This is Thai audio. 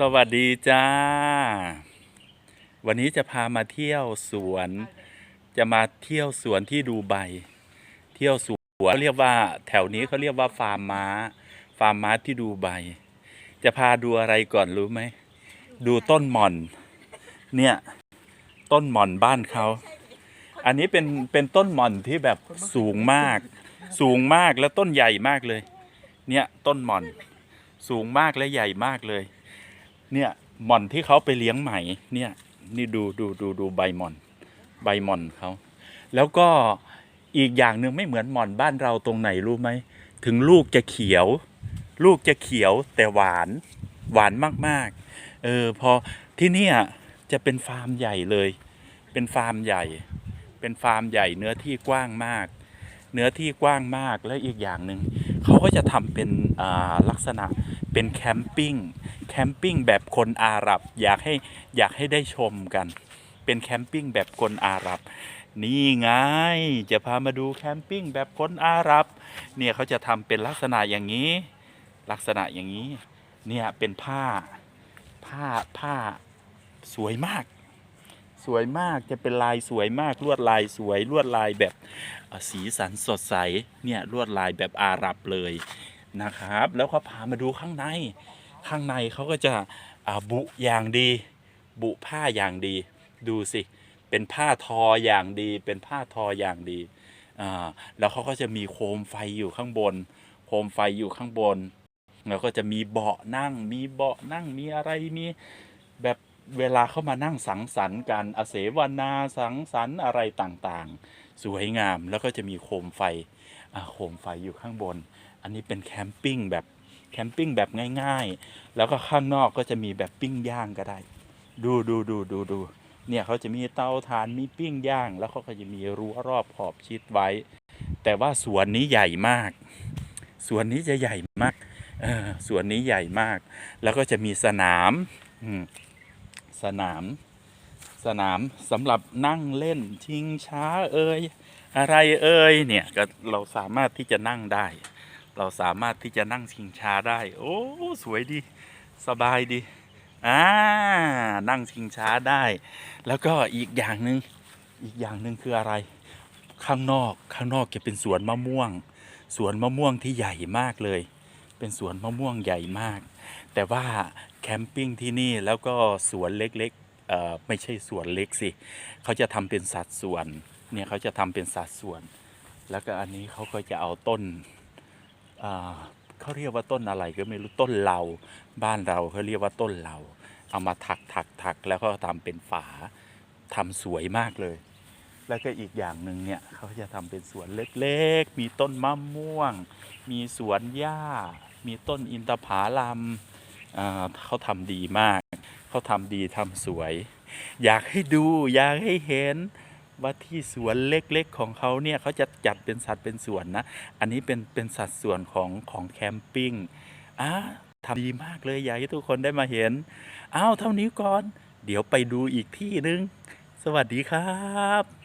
สวัสดีจ้า วันนี้จะพามาเที่ยวสวน จะมาเที่ยวสวนที่ดูไบเที่ยวสวนเขาเรียกว่า แถวนี้เขาเรียกว่าฟาร์มม้า ฟาร์มม้าที่ดูไบจะพาดูอะไรก่อนรู้ไหม ดูต้นหม่อน เนี่ย ต้นหม่อนบ้านเขา อันนี้เป็นเป็นต้นหม่อนที่แบบสูงมาก สูงมากแล้วต้นใหญ่มากเลย เนี่ยต้นหม่อน สูงมากและใหญ่มากเลย เนี่ยหม่อนที่เขาไปเลี้ยงใหม่เนี่ยนี่ดูดูดูดูใบหม่อนใบหม่อนเขาแล้วก็อีกอย่างหนึ่งไม่เหมือนหม่อนบ้านเราตรงไหนรู้ไหมถึงลูกจะเขียว ลูกจะเขียวแต่หวานหวานมากๆเออพอที่เนี่ยจะเป็นฟาร์มใหญ่เลย เป็นฟาร์มใหญ่ เป็นฟาร์มใหญ่เนื้อที่กว้างมาก เนื้อที่กว้างมากแล้วอีกอย่างหนึ่งเขาก็จะทำเป็นอ่าลักษณะ เป็นแคมปิ้งแคมปิ้งแบบคนอาหรับอยากให้อยากให้ได้ชมกัน เป็นแคมปิ้งแบบคนอาหรับ นี่ไงจะพามาดูแคมปิ้งแบบคนอาหรับ เนี่ยเขาจะทำเป็นลักษณะอย่างนี้ ลักษณะอย่างนี้ เนี่ยเป็นผ้า ผ้าผ้าสวยมาก สวยมากจะเป็นลายสวยมากลวดลายสวยลวดลายแบบสีสันสดใสเนี่ยลวดลายแบบอาหรับเลย นะครับ แล้วก็พามาดูข้างใน ข้างในเขาก็จะบุอย่างดี บุผ้าอย่างดี ดูสิ เป็นผ้าทออย่างดี เป็นผ้าทออย่างดี แล้วเขาก็จะมีโคมไฟอยู่ข้างบน โคมไฟอยู่ข้างบน แล้วก็จะมีเบาะนั่ง มีเบาะนั่ง มีอะไร มีแบบเวลาเข้ามานั่งสังสรรค์กันอาเสวนาสังสรรค์อะไรต่างๆ สวยงาม แล้วก็จะมีโคมไฟ โคมไฟอยู่ข้างบน อันนี้เป็นแคมปิ้งแบบแคมปิ้งแบบง่ายๆ แล้วก็ข้างนอกก็จะมีแบบปิ้งย่างก็ได้ ดูดูดูดูดูเนี่ยเขาจะมีเตาถ่านมีปิ้งย่าง แล้วเขาก็จะมีรั้วรอบขอบชิดไว้ แต่ว่าสวนนี้ใหญ่มาก สวนนี้จะใหญ่มากเออสวนนี้ใหญ่มาก แล้วก็จะมีสนามอืมสนาม สนามสำหรับนั่งเล่นชิงช้าเอ่ย อะไรเอ่ยเนี่ยก็เราสามารถที่จะนั่งได้ เราสามารถที่จะนั่งชิงช้าได้ โอ้สวยดี สบายดีอ่านั่งชิงช้าได้ แล้วก็อีกอย่างหนึ่งอีกอย่างหนึ่งคืออะไร ข้างนอกข้างนอกจะเป็นสวนมะม่วง สวนมะม่วงที่ใหญ่มากเลย เป็นสวนมะม่วงใหญ่มาก แต่ว่าแคมปิ้งที่นี่แล้วก็สวนเล็กๆเอ่อไม่ใช่สวนเล็กสิ เขาจะทำเป็นสัดส่วน เนี่ยเขาจะทำเป็นสัดส่วน แล้วก็อันนี้เขาก็จะเอาต้นเขาเรียกว่าต้นอะไรก็ไม่รู้ต้นเหลาบ้านเราเขาเรียกว่าต้นเหลาเอามาถักถักถักแล้วก็ทำเป็นฝาทำสวยมากเลย แล้วก็อีกอย่างหนึ่งเนี่ยเขาจะทำเป็นสวนเล็กๆ มีต้นมะม่วง มีสวนหญ้า มีต้นอินทผลัมเขาทำดีมาก เขาทำดีทำสวย อยากให้ดูอยากให้เห็น ว่าที่สวนเล็กๆของเขาเนี่ยเขาจะจัดเป็นสัดเป็นส่วนนะ อันนี้เป็นเป็นสัดส่วนของของแคมปิ้งอะทำดีมากเลยอยากให้ทุกคนได้มาเห็นอ้าวเท่านี้ก่อน เดี๋ยวไปดูอีกที่นึง สวัสดีครับ